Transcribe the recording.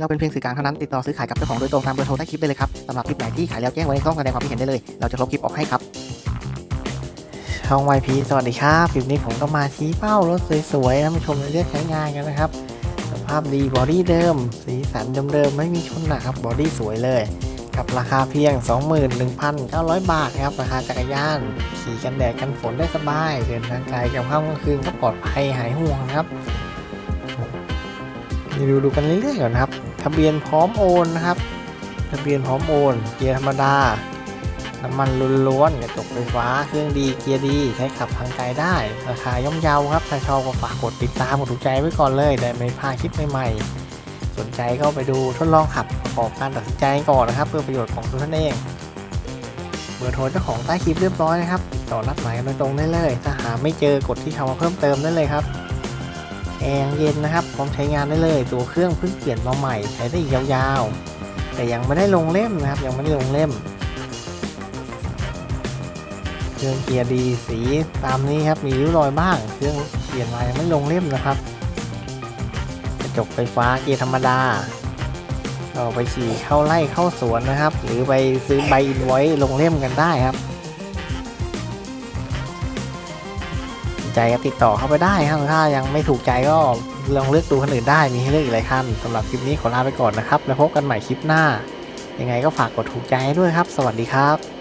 เราเป็นเพียงสื่อกลางเท่านั้นติดต่อซื้อขายกับเจ้าของโดยตรงตามเบอร์โทรใต้คลิปได้เลยครับสำหรับคลิปไหนที่ขายแล้วแจ้งไว้ในช่องแสดงความคิดเห็นได้เลย เราจะลบคลิปออกให้ครับช่องวพีสวัสดีครับคลิปนี้ผมก็มาชี้เป้ารถสวยๆนะมาชมเลือกใช้งานกันนะครับสภาพดีบอดี้เดิม สีสันเดิมๆไม่มีชนหนะครับบอดี้สวยเลย กับราคาเพียง 21,900 บาทครับราคาจักรยาน ขี่กันแดดกันฝนได้สบาย เดินทางไกลกับข้ามกลางคืนก็ปลอดภัยหายห่วงครับดูดูกันเรื่อยๆก่อนครับ ทะเบียนพร้อมโอนนะครับ ทะเบียนพร้อมโอน เกียร์ธรรมดา น้ำมันล้วนๆกระจกไฟฟ้า เครื่องดี เกียร์ดี ใช้ขับทางไกลได้ ราคาย่อมเยาครับ ถ้าชอบก็ฝากกดติดตามกดถูกใจไว้ก่อนเลย ได้ไม่พลาดคลิปใหม่ๆ สนใจก็ไปดูทดลองขับประกอบการตัดสินใจก่อนนะครับ เพื่อประโยชน์ของตัวท่านเองเบอร์โทรเจ้าของใต้คลิปเรียบร้อยนะครับ ติดต่อรับหมายกันโดยตรงได้เลย ถ้าหาไม่เจอกดที่คำว่าเพิ่มเติมได้เลยครับ แอร์เย็นนะครับพร้อมใช้งานได้เลย ตัวเครื่องเพิ่งเปลี่ยนมาใหม่ใช้ได้อีกยาวๆ แต่ยังไม่ได้ลงเล่มนะครับ ยังไม่ได้ลงเล่ม เครื่องเกียร์ดีสีตามนี้ครับมีริ้วรอยบ้าง เครื่องเปลี่ยนมายังไม่ลงเล่มนะครับกระจกไฟฟ้าเกียร์ธรรมดาเราไปขี่เข้าไล่เข้าสวนนะครับ หรือไปซื้อใบอินไว้ลงเล่มกันได้ครับ นใจก็ติดต่อเข้าไปได้ครับถ้ายังไม่ถูกใจก็ลองเลือกดูคนอื่นได้มีให้เลือกอีกหลายคันสำหรับคลิปนี้ขอลาไปก่อนนะครับ แล้วพบกันใหม่คลิปหน้า ยังไงก็ฝากกดถูกใจให้ด้วยครับ สวัสดีครับ